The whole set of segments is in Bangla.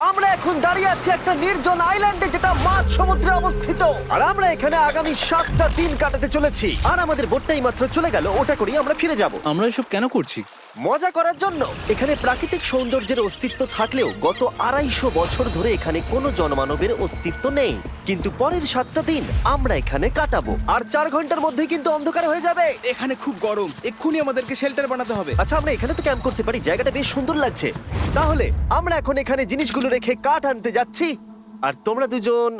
আমরা এখন দাঁড়িয়ে আছি একটা নির্জন আইল্যান্ডে যেটা মাঝ সমুদ্রে অবস্থিত। আর আমরা এখানে আগামী সাতটা দিন কাটাতে চলেছি। আর আমাদের বোটটাই মাত্র চলে গেল, ওটা করি আমরা ফিরে যাব। আমরা এসব কেন করছি? মজা করার জন্য। এখানে প্রাকৃতিক সৌন্দর্যের অস্তিত্ব থাকলেও গত আড়াইশো বছর ধরে এখানে কোনো জনমানবের অস্তিত্ব নেই। কিন্তু পরের সাতটা দিন আমরা এখানে কাটাবো। আর চার ঘণ্টার মধ্যে কিন্তু অন্ধকার হয়ে যাবে। এখানে খুব গরম। এক্ষুনি আমাদেরকে শেল্টার বানাতে হবে। আচ্ছা আমরা এখানে তো ক্যাম্প করতে পারি। জায়গাটা বেশ সুন্দর লাগছে। তাহলে আমরা এখন এখানে জিনিসগুলো রেখে কাঠ আনতে যাচ্ছি। আর তোমরা দুজন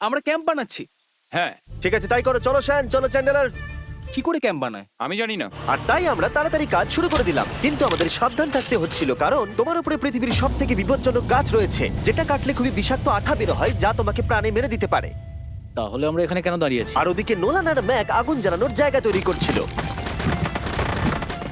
আমরা ক্যাম্প বানাচ্ছি। হ্যাঁ ঠিক আছে তাই করো। চলো শ্যান চলো চ্যান্ডেলার। কি করে ক্যাম্প বানায়? আমি জানি না। আর তাই আমরা তাড়াতাড়ি কাজ শুরু করে দিলাম। কিন্তু আমাদের সাবধান থাকতে হচ্ছিল কারণ তোমার উপরে পৃথিবীর সব থেকে বিপজ্জনক গাছ রয়েছে। যেটা কাটলে খুবই বিষাক্ত আঠা বের হয় যা তোমাকে প্রাণে মেরে দিতে পারে। তাহলে আমরা এখানে কেন দাঁড়িয়ে আছি? আর ওদিকে নোলান আর ম্যাক আগুন জ্বালানোর জায়গা তৈরি করছিল।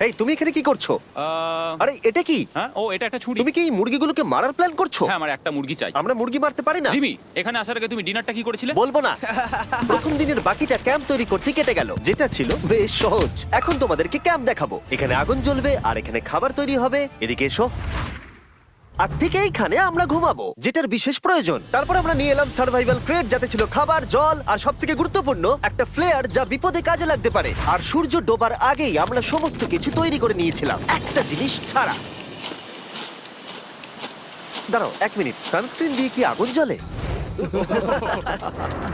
এই তুমি এখানে কি করছ? আহ, আরে এটা কি? হ্যাঁ ও এটা একটা ছুরি। তুমি কি এই মুরগিগুলোকে মারার প্ল্যান করছ? হ্যাঁ আমার একটা মুরগি চাই। আমরা মুরগি মারতে পারি না? জিমি এখানে আসার আগে তুমি ডিনারটা কি করেছিলে? বলব না। প্রথম দিনের বাকিটা ক্যাম্প তৈরি করতে কেটে গেল যেটা ছিল বেশ সহজ। এখন তোমাদেরকে ক্যাম্প দেখাবো। এখানে আগুন জ্বলবে আর এখানে খাবার তৈরি হবে। এদিকে এসো। আর ঠিক এইখানে আমরা ঘুমাবো, যেটার বিশেষ প্রয়োজন। তারপর আমরা নিয়ে এলাম সার্ভাইভাল ক্রেট যাতে ছিল খাবার, জল, আর সব থেকে গুরুত্বপূর্ণ, একটা ফ্লেয়ার যা বিপদে কাজে লাগতে পারে। আর সূর্য ডোবার আগেই আমরা সমস্ত কিছু তৈরি করে নিয়েছিলাম, একটা জিনিস ছাড়া। দাঁড়াও, এক মিনিট সানস্ক্রিন দিয়ে কি আগুন জ্বলে?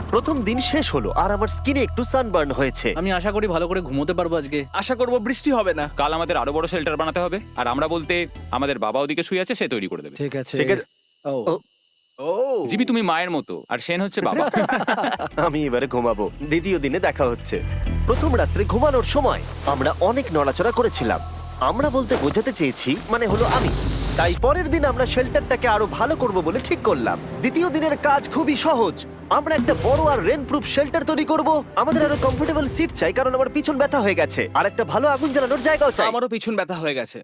প্রথম দিন শেষ হলো আর আমার স্কিনে একটু সানবার্ন হয়েছে। আমি আশা করি ভালো করে ঘুমোতে পারব আজকে। আশা করব বৃষ্টি হবে না। কাল আমাদের আরও বড় শেল্টার বানাতে হবে আর আমরা বলতে আমাদের বাবা ওদিকে শুয়ে আছে সে তৈরি করে দেবে। ঠিক আছে। ঠিক আছে। ও। ও। ও। জিমি তুমি মায়ের মতো আর সেন হচ্ছে বাবা। আমি এবারে ঘুমাবো দ্বিতীয় দিনে দেখা হচ্ছে। প্রথম রাত্রে ঘুমানোর সময় আমরা অনেক নড়াচড়া করেছিলাম। আমরা বলতে বোঝাতে চেয়েছি মানে হলো আমি। তাই পরের দিন আমরা শেল্টারটাকে আরও ভালো করব বলে ঠিক করলাম। দ্বিতীয় দিনের কাজ খুবই সহজ। আমরা একটা বড় আর রেন প্রুফ শেল্টার তৈরি করব। আমাদের আরও কমফোর্টেবল সিট চাই, কারণ আমার পিছন ব্যথা হয়ে গেছে। আর একটা ভালো আগুন জ্বালানোর জায়গাও চাই। আমারও পিছন ব্যথা হয়ে গেছে।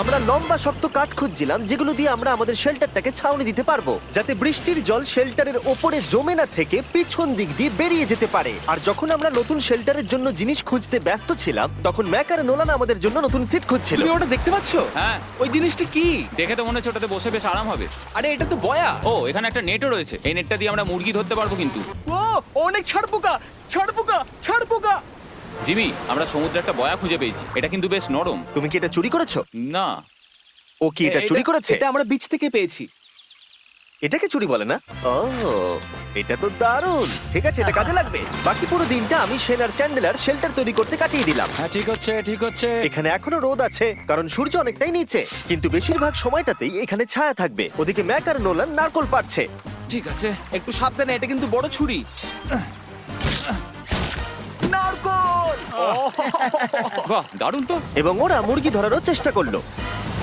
আমরা লম্বা শক্ত কাঠ খুঁজছিলাম যেগুলো দিয়ে আমরা আমাদের শেল্টারটাকে ছাউনি দিতে পারব যাতে বৃষ্টির জল শেল্টারের ওপরে জমে না থেকে পিছন দিক দিয়ে বেরিয়ে যেতে পারে। আর যখন আমরা নতুন শেল্টারের জন্য জিনিস খুঁজতে ব্যস্ত ছিলাম তখন ম্যাকার নোলান আমাদের জন্য নতুন সিট খুঁজছিল। তুমি ওটা দেখতে পাচ্ছ? হ্যাঁ। ওই জিনিসটা কি? দেখে তো মনে হচ্ছে ওটাতে বসে বেশ আরাম হবে। আরে এটা তো বয়া। ও এখানে একটা নেটও রয়েছে। এই নেটটা দিয়ে আমরা মুরগি ধরতে পারব কিন্তু। ও অনেক ছাড় পোকা ছাড় পোকা ছাড় পোকা জিমি আমরা সমুদ্রে একটা বয়া খুঁজে পেয়েছি। এটা কিন্তু বেশ নরম। তুমি কি এটা চুরি করেছ? না। ও কি এটা চুরি করেছে? এটা আমরা বিচ থেকে পেয়েছি। এটাকে চুরি বলে না? ও এটা তো দারুণ। ঠিক আছে এটা কাজে লাগবে। বাকি পুরো দিনটা আমি সেনার চ্যান্ডেলার শেল্টার তৈরি করতে কাটিয়ে দিলাম। হ্যাঁ ঠিক হচ্ছে ঠিক হচ্ছে। এখানে এখনও রোদ আছে কারণ সূর্য অনেকটাই নিচে। কিন্তু বেশিরভাগ সময়টাতেই এখানে ছায়া থাকবে। ওদিকে ম্যাক আর নোলান নারকল পাড়ছে ঠিক আছে একটু সাবধানে এটা কিন্তু বড় ছুরি। বাহ দারুণ তো। এবং ওরা মুরগি ধরারও চেষ্টা করল।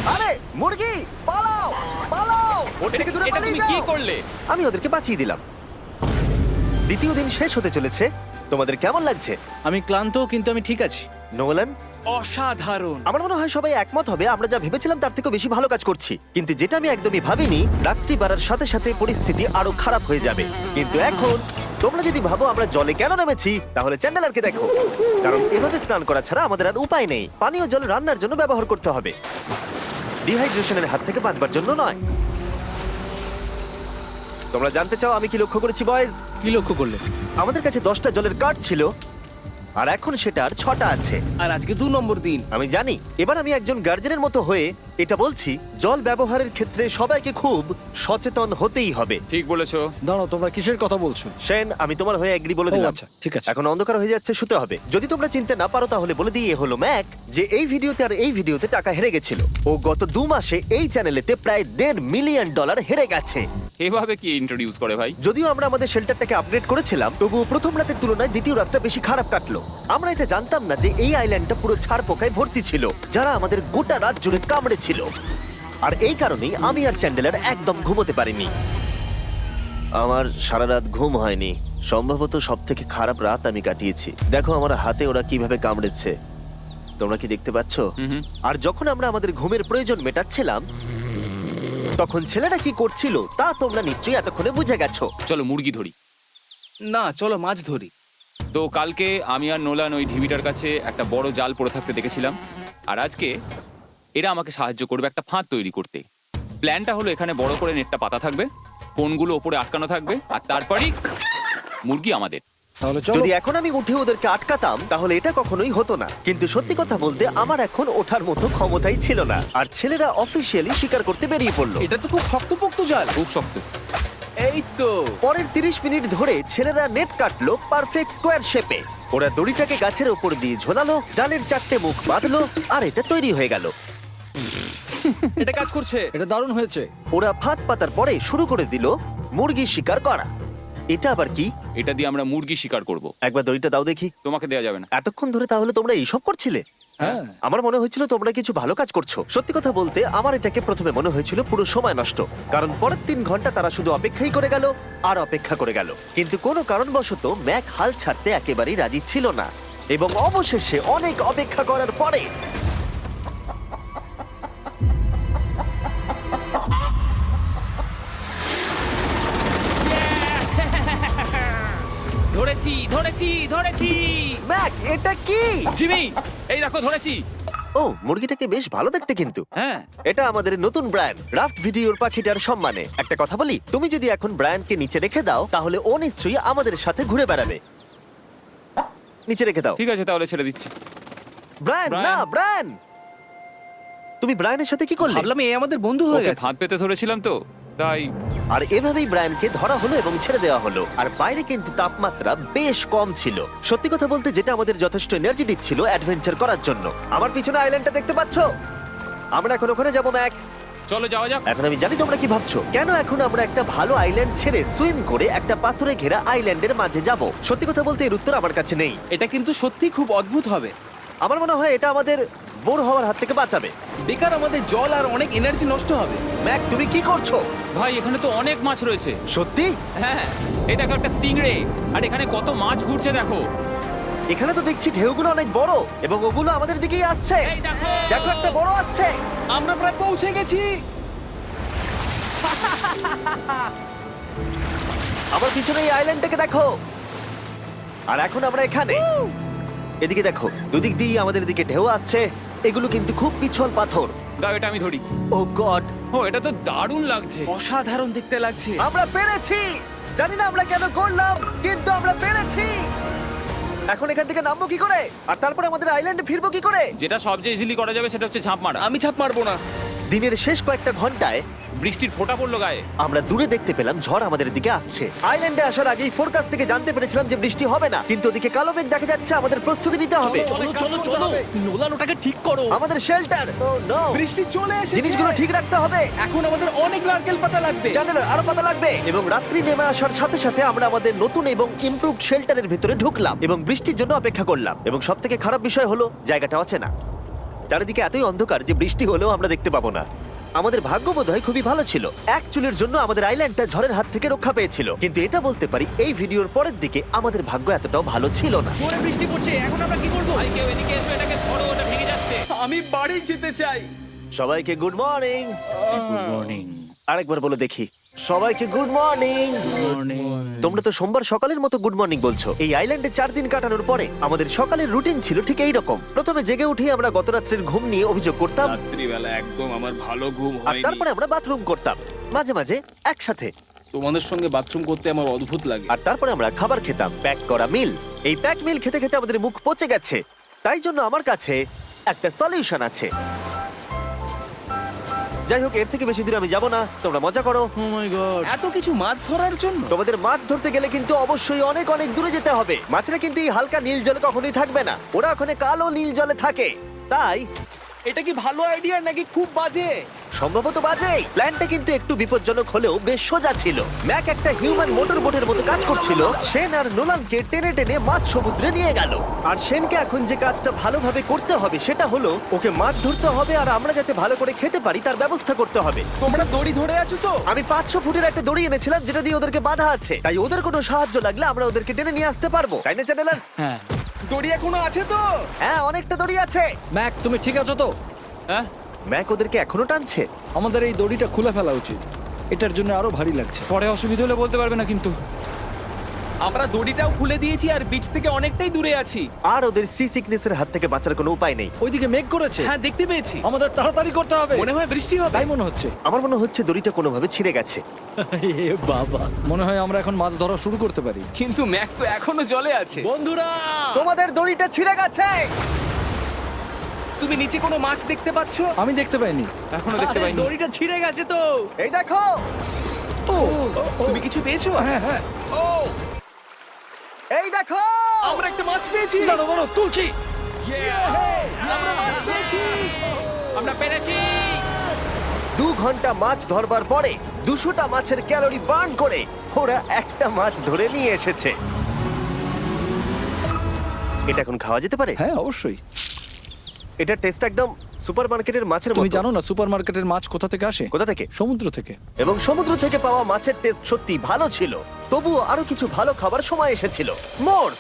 আরে মুরগি পালাও পালাও। ওর থেকে দূরে এটা পালিয়ে তুমি কি যাও। করলে? আমি ওদেরকে বাঁচিয়ে দিলাম। দ্বিতীয় দিন শেষ হতে চলেছে। তোমাদের কেমন লাগছে? আমি ক্লান্ত কিন্তু আমি ঠিক আছি। নোলান? অসাধারণ। আমার মনে হয় সবাই একমত হবে আমরা যা ভেবেছিলাম তার থেকে বেশি ভালো কাজ করছি। কিন্তু যেটা আমি একদমই ভাবিনি রাত্রি বাড়ার সাথে সাথে পরিস্থিতি আরও খারাপ হয়ে যাবে। কিন্তু এখন তোমরা যদি ভাবো আমরা জলে কেন নেমেছি তাহলে চ্যান্ডেলারকে দেখো। কারণ এভাবে স্নান করা ছাড়া আমাদের আর উপায় নেই। পানীয় জল রান্নার জন্য ব্যবহার করতে হবে। ডিহাইড্রেশনের হাত থেকে বাঁচবার জন্য নয়। তোমরা জানতে চাও আমি কি লক্ষ্য করেছি বয়েজ? কি লক্ষ্য করলে? আমাদের কাছে দশটা জলের কাঠ ছিল। আর এখন সেটা আর ছটা আছে। আর আজকে দু নম্বর দিন। আমি জানি। এবার আমি একজন গার্জেনের মতো হয়ে এটা বলছি জল ব্যবহারের ক্ষেত্রে সবাইকে খুব সচেতন হতেই হবে। ঠিক বলেছ। দাঁড়াও তোমরা কিসের কথা বলছো? সেন আমি তোমার হয়ে এগ্রি বলে দিলাম। আচ্ছা ঠিক আছে। এখন অন্ধকার হয়ে যাচ্ছে শুতে হবে। যদি তোমরা চিনতে না পারো তাহলে বলে দিয়ে হলো ম্যাক যে এই ভিডিওতে আর এই ভিডিওতে টাকা হেরে গেছিল। ও গত দু মাসে এই চ্যানেলেতে প্রায় দেড় মিলিয়ন ডলার হেরে গেছে। এভাবে কি ইন্ট্রোডিউস করে ভাই? যদিও আমরা আমাদের শেল্টারটাকে আপগ্রেড করেছিলাম তবুও প্রথম রাতের তুলনায় দ্বিতীয় রাতটা বেশি খারাপ কাটলো। আমরা এটা জানতাম না যে এই আইল্যান্ডটা পুরো ছাড় পোকায় ভর্তি ছিল যারা আমাদের গোটা রাত জুড়ে কামড়েছিল আর এই কারণেই আমি আর চ্যান্ডেলার একদম ঘুমোতে পারিনি। আমার সারা রাত ঘুম হয়নি। সম্ভবত সব থেকে খারাপ রাত আমি কাটিয়েছি। দেখো আমার হাতে ওরা কীভাবে কামড়েছে। তোমরা কি দেখতে পাচ্ছ? আর যখন আমরা আমাদের ঘুমের প্রয়োজন মেটাচ্ছিলাম তখন ছেলেরা কি করছিল তা তোমরা নিশ্চয়ই এতক্ষণে বুঝে গেছো। চলো মুরগি ধরি। না চলো মাছ ধরি। তো কালকে আমি আর নোলান ওই ঢিবিটার কাছে একটা বড় জাল পড়ে থাকতে দেখেছিলাম। আর আজকে এরা আমাকে সাহায্য করবে একটা ফাঁদ তৈরি করতে। প্ল্যানটা হলো এখানে বড় করে নেটটা পাতা থাকবে কোনগুলো ওপরে আটকানো থাকবে আর তারপরেই মুরগি আমাদের। তাহলে চলো। যদি এখন আমি উঠে ওদেরকে আটকাতাম তাহলে এটা কখনোই হতো না। কিন্তু সত্যি কথা বলতে আমার এখন ওঠার মতো ক্ষমতাই ছিল না। আর ছেলেরা অফিসিয়ালি স্বীকার করতে বেরিয়ে পড়ল। এটা তো খুব শক্তপোক্ত জাল। খুব শক্ত। এই তো। পরের 30 মিনিট ধরে ছেলেরা নেট কাটলো পারফেক্ট স্কোয়ার শেপে ওরা দড়িটাকে গাছের ওপর দিয়ে ঝোলালো জালের চারটে মুখ বাঁধলো আর এটা তৈরি হয়ে গেল। এটা কাজ করছে। এটা দারুণ হয়েছে। ওরা ফাঁদ পাতার পরে শুরু করে দিল মুরগি শিকার করা। এটা আবার কি? এটা দিয়ে আমরা মুরগি শিকার করব। একবার দড়িটা দাও দেখি। তোমাকে দেওয়া যাবে না। এতক্ষণ ধরে তাহলে তোমরা এইসব করছিলে? হ্যাঁ। আমার মনে হয়েছিল তোমরা কিছু ভালো কাজ করছ। সত্যি কথা বলতে আমার এটাকে প্রথমে মনে হয়েছিল পুরো সময় নষ্ট। কারণ পরের তিন ঘণ্টা তারা শুধু অপেক্ষাই করে গেল আর অপেক্ষা করে গেল। কিন্তু কোনো কারণবশত ম্যাক হাল ছাড়তে একেবারেই রাজি ছিল না। এবং অবশেষে অনেক অপেক্ষা করার পরে ধরেছি ধরেছি ধরেছি। ম্যাক এটা কি? জিমি এই দেখো ধরেছি। ও মুরগিটাকে বেশ ভালো দেখতে কিন্তু। হ্যাঁ। এটা আমাদের নতুন ব্র্যান্ড রাফট ভিডিওর পাখিটার সম্মানে। একটা কথা বলি তুমি যদি এখন ব্র্যান্ডকে নিচে রেখে দাও তাহলে ও নিশ্চয়ই আমাদের সাথে ঘুরে বেড়াবে। নিচে রেখে দাও। ঠিক আছে তাহলে ছেড়ে দিচ্ছি। Brian Brian. না ব্রায়ান তুমি ব্রায়ানের সাথে কি করলে? ভাবলাম এ আমাদের বন্ধু হয়ে ওকে গেছে। ফাঁদ পেতে ধরেছিলাম তো। তাই আর এভাবেই ব্রায়ানকে ধরা হলো এবং ছেড়ে দেওয়া হলো। আর বাইরে কিন্তু তাপমাত্রা বেশ কম ছিল। সত্যি কথা বলতে যেটা আমাদের যথেষ্ট এনার্জি দিচ্ছিল অ্যাডভেঞ্চার করার জন্য। আমার পিছনে আইল্যান্ডটা দেখতে পাচ্ছো? আমরা এখন ওখানে যাব ম্যাক। চলো যাওয়া যাক। এখন আমি জানি তোমরা কি ভাবছ। কেন এখন আমরা একটা ভালো আইল্যান্ড ছেড়ে সুইম করে একটা পাথরে ঘেরা আইল্যান্ডের মাঝে যাব? সত্যি কথা বলতে এর উত্তর আমার কাছে নেই। এটা কিন্তু সত্যি খুব অদ্ভুত হবে। আমার মনে হয় এটা আমাদের বোর হওয়ার হাত থেকে বাঁচাবে। বেকার আমাদের জল আর অনেক এনার্জি নষ্ট হবে। ম্যাক তুমি কি করছ? ভাই এখানে তো অনেক মাছ রয়েছে। সত্যি? হ্যাঁ এই দেখো একটা স্টিংরে। আর এখানে কত মাছ ঘুরছে দেখো। এখানে তো দেখছি ঢেউগুলো অনেক বড় এবং ওগুলো আমাদের দিকেই আসছে। এই দেখো। দেখো একটা বড় আসছে। আমরা প্রায় পৌঁছে গেছি। আমার পিছনে এই আইল্যান্ডটাকে দেখো। আর এখন আমরা এখানে। এদিকে দেখো দুদিক দিয়ে আমাদের দিকে ঢেউ আসছে। এগুলো কিন্তু খুব পিছল পাথর। দাও এটা আমি ধরি। ও গড। ও এটা তো দারুণ লাগছে। অসাধারণ দেখতে লাগছে। আমরা পেরেছি! জানি না আমরা কেন করলাম কিন্তু আমরা পেরেছি! এখন এখান থেকে নামবো কি করে? আর তারপরে আমাদের আইল্যান্ডে ফিরবো কি করে? যেটা সবচেয়ে ইজিলি করা যাবে সেটা হচ্ছে ঝাঁপ মারা। আমি ছাপ মারবো না। দিনের শেষ কয়েকটা ঘন্টায় বৃষ্টির ফোঁটা পড়ল গায়ে। আমরা দূরে দেখতে পেলাম ঝড় আমাদের দিকে আসছে। আইল্যান্ডে আসার আগেই ফোরকাস্ট থেকে জানতে পেরেছিলাম যে বৃষ্টি হবে না কিন্তু ওদিকে কালো মেঘ দেখা যাচ্ছে আমাদের প্রস্তুতি নিতে হবে। চলো চলো চলো নোলান ওটাকে ঠিক করো। আমাদের শেল্টার বৃষ্টি চলে এসেছে। জিনিসগুলো ঠিক রাখতে হবে। এখন আমাদের অনেক নারকেল পাতা লাগবে। জানালার আরও পাতা লাগবে। এবং রাত্রি নেমে আসার সাথে সাথে আমরা আমাদের নতুন এবং ইমপ্রুভড শেল্টারের ভিতরে ঢুকলাম এবং বৃষ্টির জন্য অপেক্ষা করলাম। এবং সব থেকে খারাপ বিষয় হলো জায়গাটা অচেনা। চারিদিকে এতই অন্ধকার যে বৃষ্টি হলেও আমরা দেখতে পাবো না। আমাদের ভাগ্য বোধহয় খুবই ভালো ছিল। এক চুলের জন্য আমাদের আইল্যান্ডটা ঝড়ের হাত থেকে রক্ষা পেয়েছিল। কিন্তু এটা বলতে পারি এই ভিডিওর পরের দিকে আমাদের ভাগ্য এতটাও ভালো ছিল না। জোরে বৃষ্টি পড়ছে এখন আমরা কি করব? ভাই কেউ এদিকে এসো এটাকে ধরো ওটা ভেঙে যাচ্ছে। আমি বাড়ি যেতে চাই। সবাইকে গুড মর্নিং। Good morning. আরেকবার বলে দেখি। সবাইকে গুড মর্নিং মর্নিং তোমরা তো সোমবার সকালের মতো গুড মর্নিং বলছো। এই আইল্যান্ডে চার দিন কাটানোর পরে আমাদের সকালের রুটিন ছিল ঠিক এই রকম। প্রথমে জেগে উঠে আমরা গত রাত্রের ঘুম নিয়ে অভিযোগ করতাম। রাত্রিবেলা একদম আমার ভালো ঘুম আর তারপরে আমরা বাথরুম করতাম। মাঝে মাঝে একসাথে। তোমাদের সঙ্গে বাথরুম করতে আমার অদ্ভুত লাগে। আর তারপরে আমরা খাবার খেতাম। প্যাক করা মিল এই প্যাক মিল খেতে খেতে আমাদের মুখ পচে গেছে। তাই জন্য আমার কাছে একটা সলিউশন আছে। যাই হোক এর থেকে বেশি দূরে আমি যাব না। তোমরা মজা করো। ও মাই গড এত কিছু মাছ ধরার জন্য? তোমাদের মাছ ধরতে গেলে কিন্তু অবশ্যই অনেক অনেক দূরে যেতে হবে। মাছেরা কিন্তু এই হালকা নীল জলে কখনোই থাকবে না। ওরা ওখানে কালো নীল জলে থাকে। তাই এটা কি ভালো আইডিয়া নাকি খুব বাজে? সম্ভবত বাজে। প্ল্যানটা কিন্তু একটু বিপজ্জনক হলেও বেশ সোজা ছিল। ম্যাক একটা হিউম্যান মোটর বোটের মতো কাজ করছিল। সেন আর নোলানকে টেনে টেনে মাছ সমুদ্রে নিয়ে গেল। আর সেনকে এখন যে কাজটা ভালোভাবে করতে হবে সেটা হলো ওকে মাছ ধরতে হবে আর আমরা যাতে ভালো করে খেতে পারি তার ব্যবস্থা করতে হবে। তোমরা দড়ি ধরে আছো তো? আমি পাঁচশো ফুটের একটা দড়ি এনেছিলাম যেটা দিয়ে ওদেরকে বাধা আছে। তাই ওদের কোনো সাহায্য লাগলে আমরা ওদেরকে টেনে নিয়ে আসতে পারব। তাই না চ্যানেলার? হ্যাঁ। দড়ি এখনও আছে তো? হ্যাঁ অনেকটা দড়ি আছে। ম্যাক তুমি ঠিক আছো তো? হ্যাঁ? ম্যাক ওদেরকে এখনও টানছে। আমাদের এই দড়িটা খুলে ফেলা উচিত। এটার জন্য আরও ভারী লাগছে। পরে অসুবিধা হলে বলতে পারবে না কিন্তু। আমরা দড়িটাও খুলে দিয়েছি আর বিচ থেকে অনেকটাই দূরে আছি। আর ওদের সি সিকনেসের হাত থেকে বাঁচার কোনো উপায় নেই। ওইদিকে মেঘ করেছে। হ্যাঁ দেখতে পেয়েছি। আমাদের তাড়াতাড়ি করতে হবে। মনে হয় বৃষ্টি হবে। তাই মনে হচ্ছে। আমার মনে হচ্ছে দড়িটা কোনোভাবে ছিঁড়ে গেছে। এ বাবা। মনে হয় আমরা এখন মাছ ধরা শুরু করতে পারি। কিন্তু ম্যাক তো এখনও জলে আছে। বন্ধুরা! তোমাদের দড়িটা ছিঁড়ে গেছে! তুমি নিচে কোনো মাছ দেখতে পাচ্ছ? আমি দেখতে পাইনি। এখনও দেখতে পাইনি। দড়িটা ছিঁড়ে গেছে তো। এই দেখো! ও তুমি কিছু পেয়েছ? হ্যাঁ হ্যাঁ। ও এই দেখো! আমরা একটা মাছ পেয়েছি। দাঁড়ো দাঁড়ো তুলছি। আমরা মাছ পেয়েছি। আমরা পেরেছি। দু ঘণ্টা মাছ ধরবার পরে দুশোটা মাছের ক্যালোরি বার্ন করে ওরা একটা মাছ ধরে নিয়ে এসেছে। এটা এখন খাওয়া যেতে পারে? হ্যাঁ অবশ্যই। এটা টেস্ট একদম সুপার মার্কেটের মাছের তুমি মতো। জানো না সুপারমার্কেটের মাছ কোথা থেকে আসে? কোথা থেকে? সমুদ্র থেকে। এবং সমুদ্র থেকে পাওয়া মাছের টেস্ট সত্যি ভালো ছিল। তবুও আরও কিছু ভালো খাবার সময় এসেছিল। স্মোর্স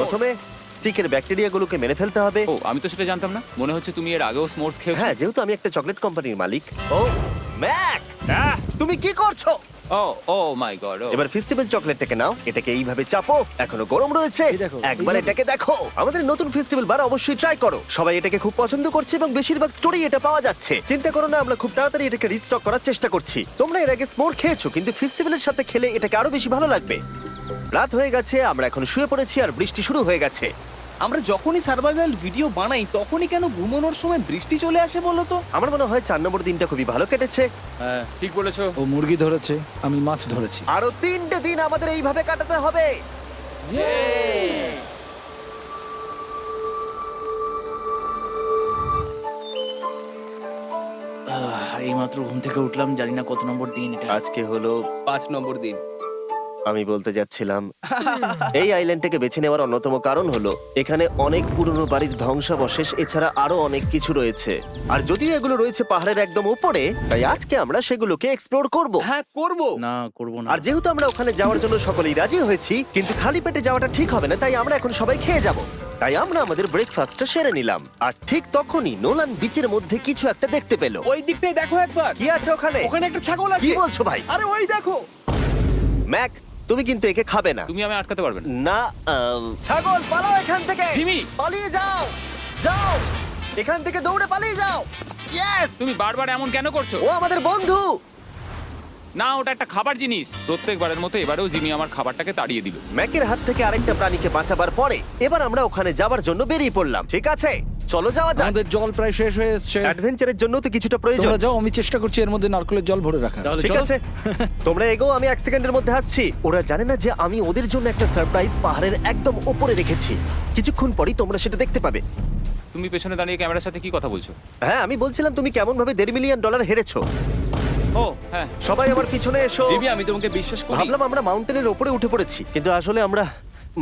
প্রথমে স্টিকের ব্যাকটেরিয়াগুলোকে মেরে ফেলতে হবে। ও আমি তো সেটা জানতাম না। মনে হচ্ছে তুমি এর আগেও স্মোর্টস খেয়েছো। হ্যাঁ যেহেতু আমি একটা চকলেট কোম্পানির মালিক। ও ম্যাক! তুমি কি করছ? Oh oh my god oh. এবার ফেস্টিভ্যাল চকলেটটাকে নাও এটাকে এইভাবে চাপো এখনও গরম রয়েছে। এই দেখো, একবার এটাকে দেখো। আমাদের নতুন ফেস্টিভ্যাল বার অবশ্যই ট্রাই করো। সবাই এটাকে খুব পছন্দ করছে এবং বেশিরভাগ স্টোরি এটা পাওয়া যাচ্ছে। চিন্তা করো না আমরা খুব তাড়াতাড়ি এটাকে রিস্টক করার চেষ্টা করছি। তোমরা এর আগে স্মোর খেয়েছো কিন্তু ফেস্টিভ্যালের সাথে খেলে এটাকে আরও বেশি ভালো লাগবে। রাত হয়ে গেছে আমরা এখন শুয়ে পড়েছি আর বৃষ্টি শুরু হয়ে গেছে। আমরা যখনই সার্ভাইভাল ভিডিও বানাই তখনই কেন ঘুমানোর সময় বৃষ্টি চলে আসে বলো তো? আমার মনে হয় চার নম্বর দিনটা খুবই ভালো কেটেছে। হ্যাঁ ঠিক বলেছ। ও মুরগি ধরেছে আমি মাছ ধরেছি। আরও তিনটে দিন আমাদের এইভাবে কাটাতে হবে। এই মাত্র ঘুম থেকে উঠলাম জানি না কত নম্বর দিন এটা। আজকে হলো পাঁচ নম্বর দিন। আমি বলতে যাচ্ছিলাম। এই আইল্যান্ডটাকে বেছে নেওয়ার অন্যতম কারণ হলো এখানে অনেক পুরনো বাড়ির ধ্বংসাবশেষ এছাড়া আরও অনেক কিছু রয়েছে। আর যদিও এগুলো রয়েছে পাহাড়ের একদম উপরে তাই আজকে আমরা সেগুলোকে এক্সপ্লোর করব। হ্যাঁ করব। না করব না। আর যেহেতু আমরা ওখানে যাওয়ার জন্য সকলেই রাজি হয়েছি কিন্তু খালি পেটে যাওয়াটা ঠিক হবে না তাই আমরা এখন সবাই খেয়ে যাব। তাই আমরা আমাদের ব্রেকফাস্টটা সেরে নিলাম। আর ঠিক তখনই নোলান বিচের মধ্যে কিছু একটা দেখতে পেল। ওই দিকটাই দেখো একবার। কি আছে ওখানে? ওখানে একটা ছাগল আছে। কি বলছো ভাই? আরে ওই দেখো। ম্যাক তুমি কিন্তু একে খাবে না। তুমি আমি আটকাতে পারবে না। ছাগল পালাও এখান থেকে। জিমি! পালিয়ে যাও যাও। এখান থেকে দৌড়ে পালিয়ে যাও। ইয়েস তুমি বারবার এমন কেন করছ? ও আমাদের বন্ধু। না ওটা একটা খাবার জিনিস। প্রত্যেকবারের মতো এবারেও জিমি আমার খাবারটাকে তাড়িয়ে দিল। ম্যাকের হাত থেকে আরেকটা প্রাণীকে বাঁচাবার পরে এবার আমরা ওখানে যাবার জন্য বেরিয়ে পড়লাম ঠিক আছে? চলো যাওয়া যাক। আমাদের জল প্রায় শেষ হয়ে এসছে। অ্যাডভেঞ্চারের জন্য তো কিছুটা প্রয়োজন। তোমরা যাও আমি চেষ্টা করছি এর মধ্যে নারকেলের জল ভরে রাখা তাহলে ঠিক আছে। তোমরা এগো আমি এক সেকেন্ডের মধ্যে আসছি। ওরা জানে না যে আমি ওদের জন্য একটা সারপ্রাইজ পাহাড়ের একদম ওপরে রেখেছি। কিছুক্ষণ পরেই তোমরা সেটা দেখতে পাবে। তুমি পেছনে দাঁড়িয়ে ক্যামেরার সাথে কি কথা বলছো? হ্যাঁ আমি বলছিলাম তুমি কেমন ভাবে দেড় মিলিয়ন ডলার হেরেছো। ও হ্যাঁ। সবাই আমার পিছনে এসো। জিমি আমি তোমাকে বিশ্বাস করি। ভাবলাম আমরা মাউন্টেনের ওপরে উঠে পড়েছি কিন্তু আসলে আমরা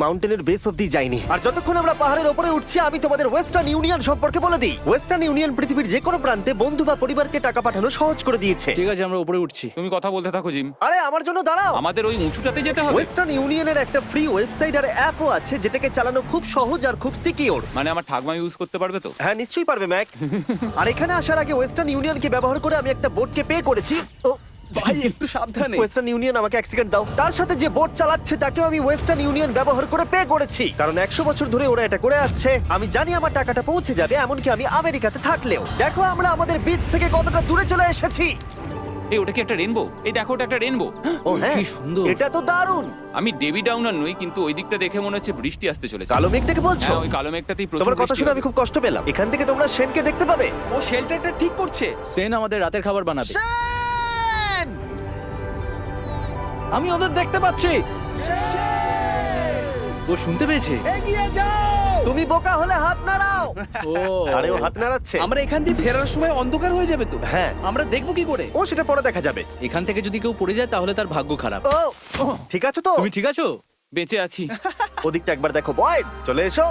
মাউন্টেনের বেস অব্দি যাইনি। আর যতক্ষণ আমরা পাহাড়ের ওপরে উঠছি আমি তোমাদের ওয়েস্টার্ন ইউনিয়ন সম্পর্কে বলে দিই। ওয়েস্টার্ন ইউনিয়ন পৃথিবীর যে কোনো প্রান্তে বন্ধু বা পরিবারকে টাকা পাঠানো সহজ করে দিয়েছে। ঠিক আছে আমরা উপরে উঠছি। তুমি কথা বলতে থাকো জিম। আরে আমার জন্য দাঁড়াও। আমাদের ওই উঁচুটাতে যেতে হবে। ওয়েস্টার্ন ইউনিয়নের একটা ফ্রি ওয়েবসাইট আর অ্যাপও আছে যেটাকে চালানো খুব সহজ আর খুব সিকিওর মানে আমার ঠাকমা ইউজ করতে পারবে তো? হ্যাঁ নিশ্চয়ই পারবে ম্যাক আর এখানে আসার আগে ওয়েস্টার্ন ইউনিয়নকে ব্যবহার করে আমি একটা বোটকে পে করেছি। ও ভাই একটু সাবধানে। ওয়েস্টার্ন ইউনিয়ন আমাকে এক সেকেন্ড দাও। তার সাথে যে বোট চালাচ্ছে তাকেও আমি ওয়েস্টার্ন ইউনিয়ন ব্যবহার করে পে করেছি। কারণ একশো বছর ধরে ওরা এটা করে আসছে। আমি জানি আমার টাকাটা পৌঁছে যাবে এমনকি আমি আমেরিকাতে থাকলেও। দেখো আমরা আমাদের বিচ থেকে কতটা দূরে চলে এসেছি। এই ওটা কি একটা রেনবো এই দেখো ওটা একটা রেনবো ও হ্যাঁ কি সুন্দর। এটা তো দারুণ। আমি ডেভি ডাউনার নই কিন্তু ওই দিকটা দেখে মনে হচ্ছে বৃষ্টি আসতে চলেছে। কালো মেঘ থেকে বলছো? হ্যাঁ ওই কালো মেঘটাতেই প্রচুর তোমার কথা বৃষ্টি শুনে হবে। আমি খুব কষ্ট পেলাম। এখান থেকে তোমরা সেনকে দেখতে পাবে? ও শেল্টারটা ঠিক করছে। সেন আমাদের রাতের খাবার বানাবে। আমি ওদের দেখতে পাচ্ছি। ও শুনতে পেয়েছে? এগিয়ে যাও! তুমি বোকা হলে হাত নাড়াও। ও। আরে ও হাত নাড়াচ্ছে। আমরা এখান দিয়ে ফেরার সময় অন্ধকার হয়ে যাবে তো? হ্যাঁ। আমরা দেখব কি করে? ও সেটা পরে দেখা যাবে। এখান থেকে যদি কেউ পড়ে যায় তাহলে তার ভাগ্য খারাপ। ও ঠিক আছে তো? তুমি ঠিক আছো? বেঁচে আছি। ওদিকটা একবার দেখো বয়েজ চলে এসো।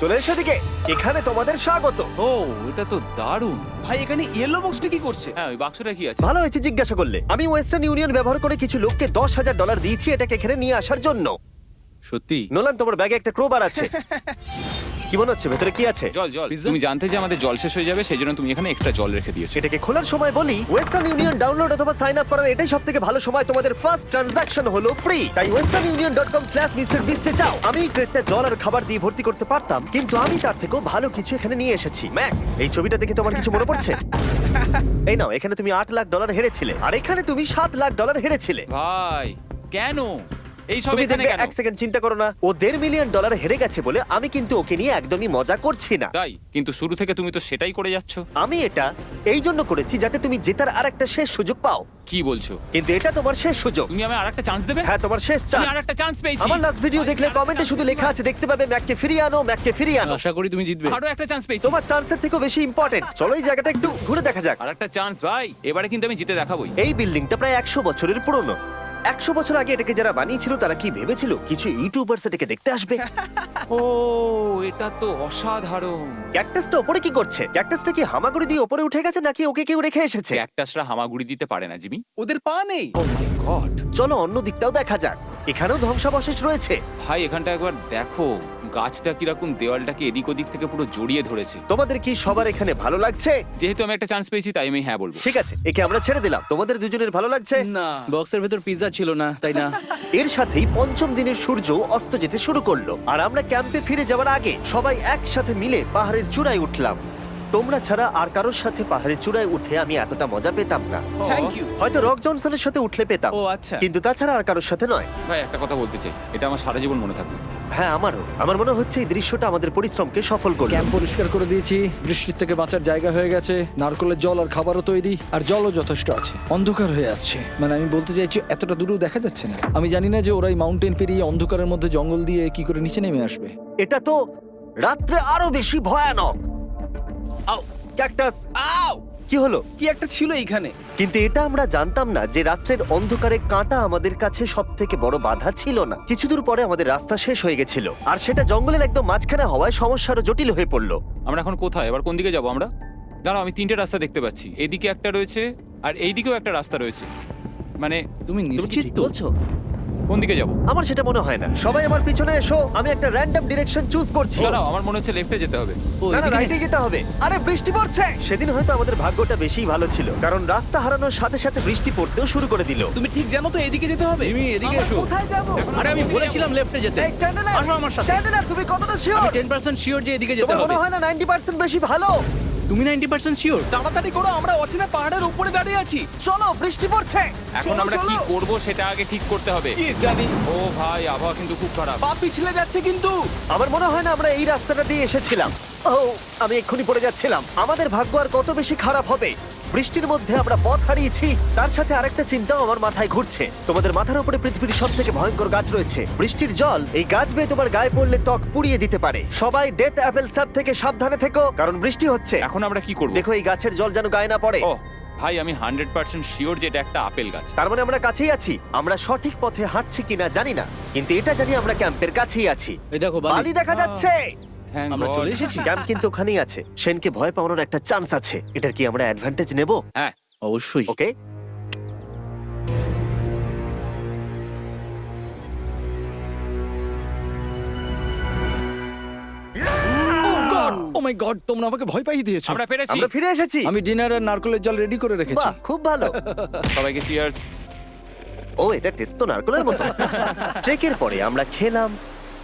চলে এসো দিকে এখানে তোমাদের স্বাগত। ও এটা তো দারুণ। ভাই এখানে ইয়েলো বক্সটা কি করছে? হ্যাঁ ওই বাক্সটা কি আছে? ভালো হয়েছে জিজ্ঞাসা করলে। আমি ওয়েস্টার্ন ইউনিয়ন ব্যবহার করে কিছু লোককে দশ হাজার ডলার দিয়েছি এটাকে এখানে নিয়ে আসার জন্য। সত্যি? নোলান তোমার ব্যাগে একটা ক্রোবার আছে। কি মনে হচ্ছে ভেতরে কি আছে? জল জল? তুমি জানতে যে আমাদের জল শেষ হয়ে যাবে সেই জন্য তুমি এখানে এক্সট্রা জল রেখে দিয়েছ। সেটাকে খোলার সময় বলি ওয়েস্টার্ন ইউনিয়ন ডাউনলোড অথবা সাইন আপ করার এটাই সব থেকে ভালো সময়। তোমাদের ফার্স্ট ট্রানজাকশন হলো ফ্রি তাই Western Union dot com slash mister বিস্টে যাও। আমি এই ক্রেটটা জল আর খাবার দিয়ে ভর্তি করতে পারতাম কিন্তু আমি তার থেকেও ভালো কিছু এখানে নিয়ে এসেছি। ম্যাক এই ছবিটা দেখে তোমার কিছু মনে পড়ছে? এই নাও এখানে তুমি আট লাখ ডলার হেরেছিলে। আর এখানে তুমি সাত লাখ ডলার হেরেছিলে। ভাই কেন? এই সব তুমি এখানে দেখবে কেন? এক সেকেন্ড চিন্তা করো না। ও দেড় মিলিয়ন ডলার হেরে গেছে বলে আমি কিন্তু ওকে নিয়ে একদমই মজা করছি না। তাই? কিন্তু শুরু থেকে তুমি তো সেটাই করে যাচ্ছ। আমি এটা এই জন্য করেছি যাতে তুমি জেতার আর একটা শেষ সুযোগ পাও। কি বলছো? কিন্তু এটা তোমার শেষ সুযোগ। তুমি আমি আরেকটা চান্স দেবে? হ্যাঁ তোমার শেষ আমি চান্স আরেকটা চান্স পেয়েছি। আমার লাস্ট ভিডিও দেখলে কমেন্টে শুধু লেখা আছে দেখতে পাবে ম্যাককে ফিরিয়ে আনো ম্যাককে ফিরিয়ে আনো। আশা করি তুমি জিতবে। আরও একটা চান্স পেয়েছি। তোমার চান্সের থেকেও বেশি ইম্পর্টেন্ট চলো এই জায়গাটা একটু ঘুরে দেখা যাক। আর একটা চান্স ভাই। এবারে কিন্তু আমি জিতে দেখাবোই। এই বিল্ডিংটা প্রায় একশো বছরের পুরনো। একশো বছর আগে এটাকে যারা বানিয়েছিল তারা কি ভেবেছিল? কিছু ইউটিউবার্স এটাকে দেখতে আসবে? ও এটা তো অসাধারণ। ক্যাকটাসটা ওপরে কি করছে? ক্যাকটাসটা কি হামাগুড়ি দিয়ে ওপরে উঠে গেছে নাকি ওকে কেউ রেখে এসেছে? ক্যাকটাসরা হামাগুড়ি দিতে পারে না জিমি। ওদের পা নেই। ও মাই গড চলো অন্য দিকটাও দেখা যাক। এখানেও ধ্বংসাবশেষ রয়েছে। ভাই এখানটা একবার দেখো। গাছটা কীরকম দেওয়ালটাকে এদিক ওদিক থেকে পুরো জড়িয়ে ধরেছে। তোমাদের কি সবার এখানে ভালো লাগছে? যেহেতু আমি একটা চান্স পেয়েছি তাই আমি হ্যাঁ বলব। ঠিক আছে একে আমরা ছেড়ে দিলাম। তোমাদের দুজনের ভালো লাগছে? না। বক্সের ভেতর পিৎজা ছিল না তাই না? এর সাথেই পঞ্চম দিনের সূর্য অস্ত যেতে শুরু করল। আর আমরা ক্যাম্পে ফিরে যাওয়ার আগে সবাই একসাথে মিলে পাহাড়ের চূড়ায় উঠলাম। তোমরা ছাড়া আর কারোর সাথে পাহাড়ের চূড়ায় উঠে আমি এতটা মজা পেতাম না। থ্যাংক ইউ হয়তো রক জনসনের সাথে উঠলে পেতাম। ও আচ্ছা। কিন্তু তাছাড়া আর কারোর সাথে নয়। ভাই একটা কথা বলতে চাই। এটা আমার সারা জীবন মনে থাকবে। হ্যাঁ আমারও। আমার মনে হচ্ছে এই দৃশ্যটা আমাদের পরিশ্রমকে সফল করল। ক্যাম্প পরিষ্কার করে দিয়েছি। বৃষ্টির থেকে বাঁচার জায়গা হয়ে গেছে। নারকলের জল আর খাবারও তৈরি। আর জলও যথেষ্ট আছে। অন্ধকার হয়ে আসছে। মানে আমি বলতে চাইছি এতটা দূরেও দেখা যাচ্ছে না। আমি জানি না যে ওরা এই মাউন্টেন পেরিয়ে অন্ধকারের মধ্যে জঙ্গল দিয়ে কি করে নিচে নেমে আসবে। এটা তো রাত্রে আরও বেশি ভয়ানক। আউ ক্যাকটাস আউ কি হলো? কি একটা ছিল এইখানে? কিন্তু এটা আমরা জানতাম না যে রাত্রের অন্ধকারে কাঁটা আমাদের কাছে সব থেকে বড় বাধা ছিল না। কিছু দূর পরে আমাদের রাস্তা শেষ হয়ে গেছিল। আর সেটা জঙ্গলের একদম মাঝখানে হওয়ায় সমস্যা আরও জটিল হয়ে পড়ল। আমরা এখন কোথায়? এবার কোন দিকে যাব আমরা? দাঁড়াও আমি তিনটে রাস্তা দেখতে পাচ্ছি। এদিকে একটা রয়েছে আর এইদিকেও একটা রাস্তা রয়েছে। মানে তুমি নিশ্চিত বলছো? কোন দিকে যাব? আমার সেটা মনে হয় না। সবাই আমার পিছনে এসো আমি একটা র্যান্ডম ডিরেকশন চুজ করছি। দাঁড়াও আমার মনে হচ্ছে লেফটে যেতে হবে। না না রাইটে যেতে হবে। আরে বৃষ্টি পড়ছে! সেদিন হয়তো আমাদের ভাগ্যটা বেশি ভালো ছিল কারণ রাস্তা হারানোর সাথে সাথে বৃষ্টি পড়তেও শুরু করে দিল। তুমি ঠিক জানো তো এদিকে যেতে হবে? জিমি, এদিকে এসো। কোথায় যাব? আরে আমি বলেছিলাম লেফটে যেতে। এই চ্যান্ডেলার আসো আমার সাথে। চ্যান্ডেলার তুমি কতটা শিওর আমি 10% শিওর যে এদিকে যেতে হবে মনে হয় না 90% বেশি ভালো? তুমি 90% শিওর তাড়াতাড়ি করো আমরা অচেনা পাহাড়ের উপরে দাঁড়িয়ে আছি। চলো বৃষ্টি পড়ছে। এখন চলো, আমরা কি। করব সেটা আগে ঠিক করতে হবে। কি জানি। ও ভাই আবহাওয়া কিন্তু খুব খারাপ। পা পিছলে যাচ্ছে কিন্তু। আমার মনে হয় না আমরা এই রাস্তাটা দিয়ে এসেছিলাম। ও আমি এক্ষুনি পড়ে যাচ্ছিলাম। আমাদের ভাগ্য আর কত বেশি খারাপ হবে? বৃষ্টির মধ্যে আমরা পথ হারিয়েছি তার সাথে আরেকটা চিন্তাও আমার মাথায় ঘুরছে। তোমাদের মাথার উপরে পৃথিবীর সব থেকে ভয়ঙ্কর গাছ রয়েছে। বৃষ্টির জল এই গাছ বেয়ে তোমার গায়ে পড়লে ত্বক পুড়িয়ে দিতে পারে। সবাই ডেথ অ্যাপেল স্যাপ থেকে সাবধানে থেকো কারণ বৃষ্টি হচ্ছে। এখন আমরা কি করব? দেখো এই গাছের জল যেন গায়ে না পড়ে। ও ভাই আমি হান্ড্রেড পার্সেন্ট শিওর যে এটা একটা আপেল গাছ। তার মানে আমরা কাছেই আছি। আমরা সঠিক পথে হাঁটছি কিনা জানি না। কিন্তু এটা জানি আমরা ক্যাম্পের কাছেই আছি। এই দেখো বালি দেখা যাচ্ছে! Thank আমরা God. চলে এসেছি। ক্যাম্প কিন্তু ওখানেই আছে। সেনকে ভয় পাওয়ানোর একটা চান্স আছে। এটার কি আমরা অ্যাডভান্টেজ নেব? হ্যাঁ অবশ্যই। ওকে ও মাই গড Oh তোমরা আমাকে ভয় পাইয়ে দিয়েছ। আমরা পেরেছি আমরা ফিরে এসেছি। আমি ডিনার আর নারকলের জল রেডি করে রেখেছি। বাহ খুব ভালো। সবাইকে চিয়ার্স ও এটা টেস্ট তো নারকলের মতো। ট্রেকের পরে আমরা খেলাম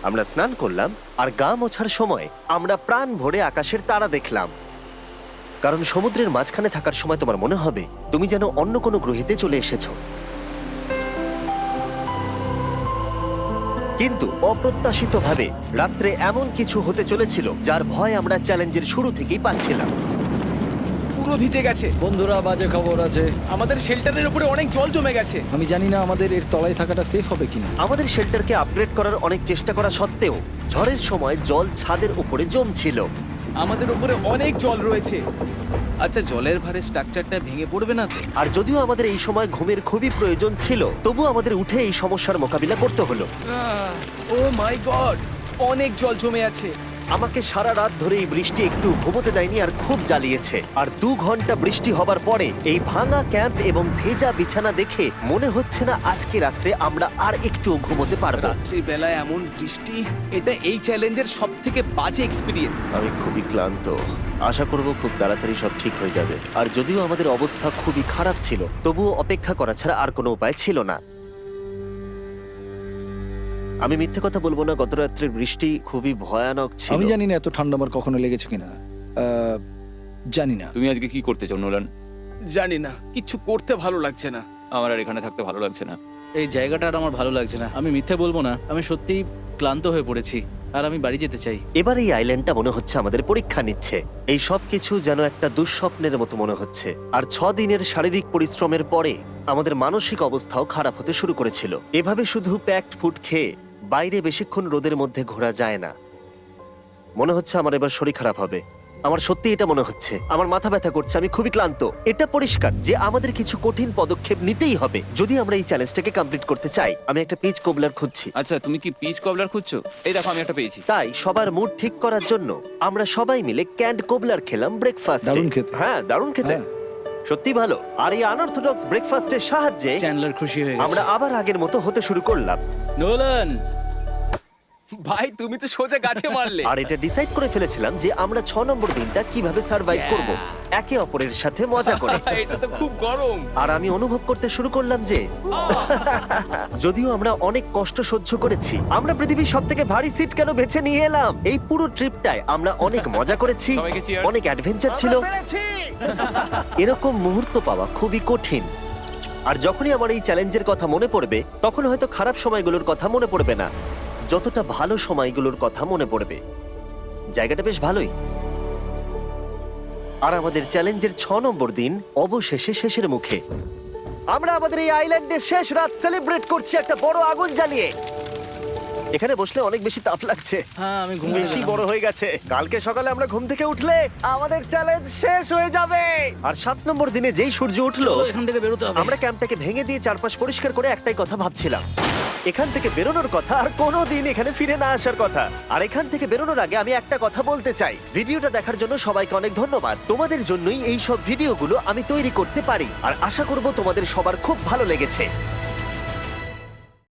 আমরা স্নান করলাম আর গা মোছার সময় আমরা প্রাণ ভরে আকাশের তারা দেখলাম। কারণ সমুদ্রের মাঝখানে থাকার সময় তোমার মনে হবে, তুমি যেন অন্য কোনো গ্রহেতে চলে এসেছ। কিন্তু অপ্রত্যাশিতভাবে রাত্রে এমন কিছু হতে চলেছিল যার ভয় আমরা চ্যালেঞ্জের শুরু থেকেই পাচ্ছিলাম। পুরো ভিজে গেছে। বন্ধুরা বাজে খবর আছে। আমাদের শেল্টারের উপরে অনেক জল জমে গেছে। আমি জানি না আমাদের এর তলায় থাকাটা সেফ হবে কিনা। আমাদের শেল্টারকে আপগ্রেড করার অনেক চেষ্টা করা সত্ত্বেও ঝড়ের সময় জল ছাদের উপরে জমছিল। আমাদের উপরে অনেক জল রয়েছে। আচ্ছা জলের ভারে স্ট্রাকচারটা ভেঙে পড়বে না তো? আর যদিও আমাদের এই সময় ঘুমের খুবই প্রয়োজন ছিল তবু আমাদের উঠে এই সমস্যার মোকাবিলা করতে হলো। ও মাই গড অনেক জল জমে আছে। আমাকে সারা রাত ধরে এই বৃষ্টি একটু ঘুমোতে দেয়নি আর খুব জ্বালিয়েছে। আর দু ঘণ্টা বৃষ্টি হবার পরে এই ভাঙা ক্যাম্প এবং ভেজা বিছানা দেখে মনে হচ্ছে না আজকে রাত্রে আমরা আর একটু ঘুমোতে পারব। রাত্রির বেলায় এমন বৃষ্টি এটা এই চ্যালেঞ্জের সব থেকে বাজে এক্সপিরিয়েন্স আমি খুবই ক্লান্ত। আশা করব খুব তাড়াতাড়ি সব ঠিক হয়ে যাবে। আর যদিও আমাদের অবস্থা খুবই খারাপ ছিল তবুও অপেক্ষা করা ছাড়া আর কোনো উপায় ছিল না। আমি মিথ্যে কথা বলব না গত রাত্রের বৃষ্টি খুবই ভয়ানক ছিল। আমি জানি না এত ঠান্ডা আমার কখনো লেগেছে কিনা। আহ, জানি না। তুমি আজকে কি করতে চাও নোলান? জানি না কিছু করতে ভালো লাগছে না। আমার আর এখানে থাকতে ভালো লাগছে না। এই জায়গাটা আর আমার ভালো লাগছে না। আমি মিথ্যে বলব না আমি সত্যিই ক্লান্ত হয়ে পড়েছি আর আমি বাড়ি যেতে চাই। এবার এই আইল্যান্ডটা মনে হচ্ছে আমাদের পরীক্ষা নিচ্ছে। এই সব কিছু যেন একটা দুঃস্বপ্নের মতো মনে হচ্ছে। আর ছ দিনের শারীরিক পরিশ্রমের পরে আমাদের মানসিক অবস্থাও খারাপ হতে শুরু করেছিল। এভাবে শুধু প্যাকড ফুড খেয়ে বাইরে বেশিক্ষণ রোদের মধ্যে ঘোরা যায় না। মনে হচ্ছে আমার এবার শরীর খারাপ হবে। আমার সত্যি এটা মনে হচ্ছে। আমার মাথা ব্যথা করছে আমি খুবই ক্লান্ত। এটা পরিষ্কার যে আমাদের কিছু কঠিন পদক্ষেপ নিতেই হবে। যদি আমরা এই চ্যালেঞ্জটাকে কমপ্লিট করতে চাই আমি একটা পিচ কোবলার খুঁজছি। আচ্ছা তুমি কি পিচ কবলার খুঁজছো? এই দেখো আমি একটা পেয়েছি। তাই সবার মুড ঠিক করার জন্য আমরা সবাই মিলে ক্যান্ড কোবলার খেলাম ব্রেকফাস্ট দারুণ খেতে। হ্যাঁ দারুণ খেতে। হ্যাঁ। সত্যি ভালো। আর এই আনঅর্থোডক্স ব্রেকফাস্টের সাহায্যে চ্যান্ডলার খুশি হয়ে গেছে। আমরা আবার আগের মতো হতে শুরু করলাম। নোলান! ভাই তুমি তো সোজা গাছে মারলে। আর এটা ডিসাইড করে ফেলেছিলাম যে আমরা ছ নম্বর দিনটা কীভাবে সার্ভাইভ করব। একে অপরের সাথে মজা করে। এটা তো খুব গরম। আর আমি অনুভব করতে শুরু করলাম যে যদিও আমরা অনেক কষ্ট সহ্য করেছি আমরা পৃথিবীর সব থেকে ভারী সিট কেন বেছে নিয়ে এলাম? এই পুরো ট্রিপটায় আমরা অনেক মজা করেছি সবাইকে cheers। অনেক অ্যাডভেঞ্চার ছিল। এরকম মুহূর্ত পাওয়া খুবই কঠিন। আর যখনই আমার এই চ্যালেঞ্জের কথা মনে পড়বে তখন হয়তো খারাপ সময়গুলোর কথা মনে পড়বে না। যতটা ভালো সময়গুলোর কথা মনে পড়বে। জায়গাটা বেশ ভালোই। আর আমাদের চ্যালেঞ্জের ছ নম্বর দিন অবশেষে শেষের মুখে। আমরা আমাদের এই আইল্যান্ডের শেষ রাত সেলিব্রেট করছি একটা বড় আগুন জ্বালিয়ে। এখানে বসলে অনেক বেশি তাপ লাগছে। হ্যাঁ আমি ঘুমিয়ে বেশি বড় হয়ে গেছে। কালকে সকালে আমরা ঘুম থেকে উঠলে আমাদের চ্যালেঞ্জ শেষ হয়ে যাবে। আর সাত নম্বর দিনে যেই সূর্য উঠল চলো এখান থেকে বেরোতে হবে। আমরা ক্যাম্পটাকে ভেঙে দিয়ে চারপাশ পরিষ্কার করে একটাই কথা ভাবছিলাম। এখান থেকে বেরোনোর কথা আর কোনো দিন এখানে ফিরে না আসার কথা। আর এখান থেকে বেরোনোর আগে আমি একটা কথা বলতে চাই। ভিডিওটা দেখার জন্য সবাইকে অনেক ধন্যবাদ। তোমাদের জন্যই এই সব ভিডিওগুলো আমি তৈরি করতে পারি। আর আশা করব তোমাদের সবার খুব ভালো লেগেছে।